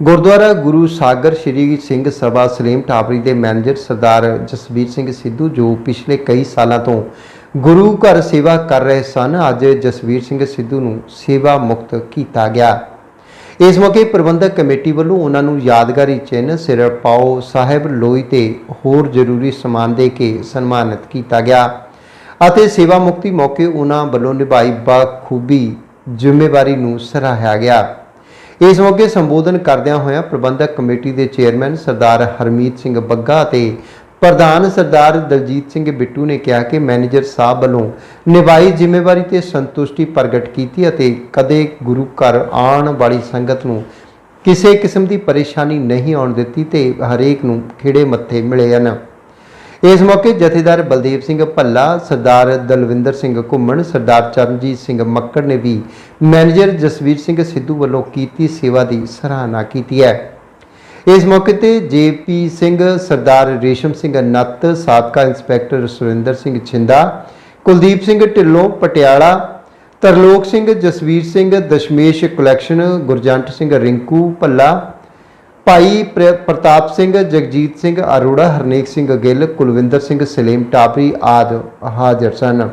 ਗੁਰਦੁਆਰਾ ਗੁਰੂ ਸਾਗਰ ਸ੍ਰੀ ਸਿੰਘ ਸਭਾ ਸਲੀਮ ਟਾਪਰੀ ਦੇ ਮੈਨੇਜਰ ਸਰਦਾਰ ਜਸਵੀਰ ਸਿੰਘ ਸਿੱਧੂ, ਜੋ ਪਿਛਲੇ ਕਈ ਸਾਲਾਂ ਤੋਂ ਗੁਰੂ ਘਰ ਸੇਵਾ ਕਰ ਰਹੇ ਸਨ, ਅੱਜ ਜਸਵੀਰ ਸਿੰਘ ਸਿੱਧੂ ਨੂੰ ਸੇਵਾ ਮੁਕਤ ਕੀਤਾ ਗਿਆ। ਇਸ ਮੌਕੇ ਪ੍ਰਬੰਧਕ ਕਮੇਟੀ ਵੱਲੋਂ ਉਹਨਾਂ ਨੂੰ ਯਾਦਗਾਰੀ ਚਿੰਨ੍ਹ ਸਿਰ ਪਾਓ ਸਾਹਿਬ ਲੋਈ ਤੇ ਹੋਰ ਜ਼ਰੂਰੀ ਸਮਾਨ ਦੇ ਕੇ ਸਨਮਾਨਿਤ ਕੀਤਾ ਗਿਆ ਅਤੇ ਸੇਵਾ ਮੁਕਤੀ ਮੌਕੇ ਉਹਨਾਂ ਵੱਲੋਂ ਨਿਭਾਈ ਬਾਖੂਬੀ ਜ਼ਿੰਮੇਵਾਰੀ ਨੂੰ ਸਰਾਹਿਆ ਗਿਆ। ਇਸ ਮੌਕੇ ਸੰਬੋਧਨ ਕਰਦਿਆਂ ਹੋਇਆਂ ਪ੍ਰਬੰਧਕ ਕਮੇਟੀ ਦੇ ਚੇਅਰਮੈਨ ਸਰਦਾਰ ਹਰਮੀਤ ਸਿੰਘ ਬੱਗਾ ਅਤੇ ਪ੍ਰਧਾਨ ਸਰਦਾਰ ਦਲਜੀਤ ਸਿੰਘ ਬਿੱਟੂ ਨੇ ਕਿਹਾ ਕਿ ਮੈਨੇਜਰ ਸਾਹਿਬ ਵੱਲੋਂ ਨਿਭਾਈ ਜ਼ਿੰਮੇਵਾਰੀ ਤੇ ਸੰਤੁਸ਼ਟੀ ਪ੍ਰਗਟ ਕੀਤੀ ਅਤੇ ਕਦੇ ਗੁਰੂ ਘਰ ਆਉਣ ਵਾਲੀ ਸੰਗਤ ਨੂੰ ਕਿਸੇ ਕਿਸਮ ਦੀ ਪਰੇਸ਼ਾਨੀ ਨਹੀਂ ਆਉਣ ਦਿੱਤੀ ਤੇ ਹਰੇਕ ਨੂੰ ਖਿੜੇ ਮੱਥੇ ਮਿਲੇ ਹਨ। ਇਸ ਮੌਕੇ ਜਥੇਦਾਰ ਬਲਦੇਵ ਸਿੰਘ ਭੱਲਾ, ਸਰਦਾਰ ਦਲਵਿੰਦਰ ਸਿੰਘ ਘੁੰਮਣ, ਸਰਦਾਰ ਚਰਨਜੀਤ ਸਿੰਘ ਮੱਕੜ ਨੇ ਵੀ ਮੈਨੇਜਰ ਜਸਵੀਰ ਸਿੰਘ ਸਿੱਧੂ ਵੱਲੋਂ ਕੀਤੀ ਸੇਵਾ ਦੀ ਸਰਾਹਨਾ ਕੀਤੀ ਹੈ। ਇਸ ਮੌਕੇ ਤੇ ਜੇਪੀ ਸਿੰਘ, ਸਰਦਾਰ ਰੇਸ਼ਮ ਸਿੰਘ ਨੱਤ, ਸਾਬਕਾ ਇੰਸਪੈਕਟਰ ਸੁਰਿੰਦਰ ਸਿੰਘ ਛਿੰਦਾ, ਕੁਲਦੀਪ ਸਿੰਘ ਢਿੱਲੋਂ, ਪਟਿਆਲਾ, ਤਰਲੋਕ ਸਿੰਘ, ਜਸਵੀਰ ਸਿੰਘ, ਦਸ਼ਮੇਸ਼ ਕਲੈਕਸ਼ਨ ਗੁਰਜੰਟ ਸਿੰਘ ਰਿੰਕੂ ਭੱਲਾ ਭਾਈ ਪ੍ਰਤਾਪ ਸਿੰਘ, ਜਗਜੀਤ ਸਿੰਘ, ਅਰੋੜਾ, ਹਰਨੇਕ ਸਿੰਘ ਗਿੱਲ, ਕੁਲਵਿੰਦਰ ਸਿੰਘ ਸਲੀਮ ਟਾਪਰੀ ਆਦਿ ਹਾਜ਼ਰ ਸਨ।